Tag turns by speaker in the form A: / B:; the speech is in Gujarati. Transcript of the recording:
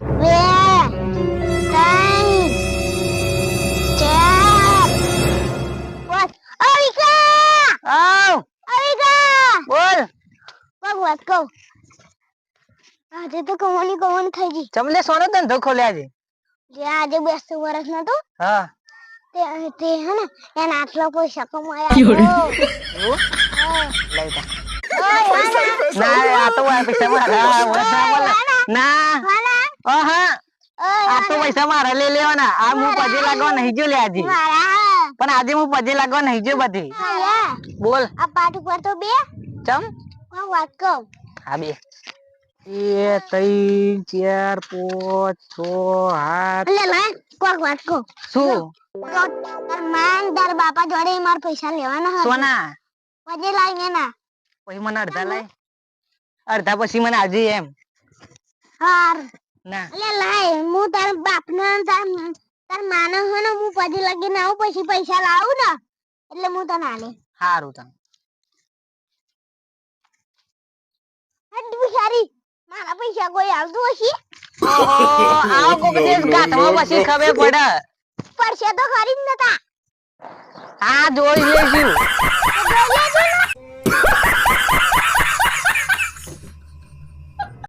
A: બે ત્રણ ચાર પાંચ આજે તો કમોની કમોની થઈ ગઈ
B: તમને સોનો તને ધોખો લે આજે.
A: જે આજે બેસતું વર્ષ નતો
B: હા.
A: તે તે હે. ને એના આટલા પૈસા કમાયા
B: લઈ જા ના આ તો આ પૈસા મારા ના ના. આહા આ તો પૈસા મારા લઈ લેવાના. આ હું પજે લાગવા નહીં જો લે આજે પણ આજે હું પજે લાગવા નહીં જો બધી. બોલ.
A: આ પાઠ ઉપર તો બે.
B: ચમ?
A: વાત કહું.
B: હા બે. એ ત્રણ ચાર પાંચ છ સાત.
A: એટલે લાય કોક વાત કહું.
B: શું?
A: માન તાર બાપા જોડે માર પૈસા લેવાના હતા.
B: સોના?
A: પછી લાવીને ના
B: પછી મને અડધા લાય? અડધા પછી મને આજે એમ.
A: હાર.
B: ના.
A: એટલે લાય હું તાર બાપને તાર તાર માને હે ને હું પછી લગીને આવું પછી પૈસા લાવું ને. એટલે હું તને આલે.
B: સારું તને.
A: હટ બિચારી મારા પૈસા કોઈ આવતું હશે?
B: ઓહો, આવો કોક દિવસ ગાંઠમાં પછી ખબર પડે.
A: પડશે તો ખરી જ નતા.
B: હા જોઈ લઈશું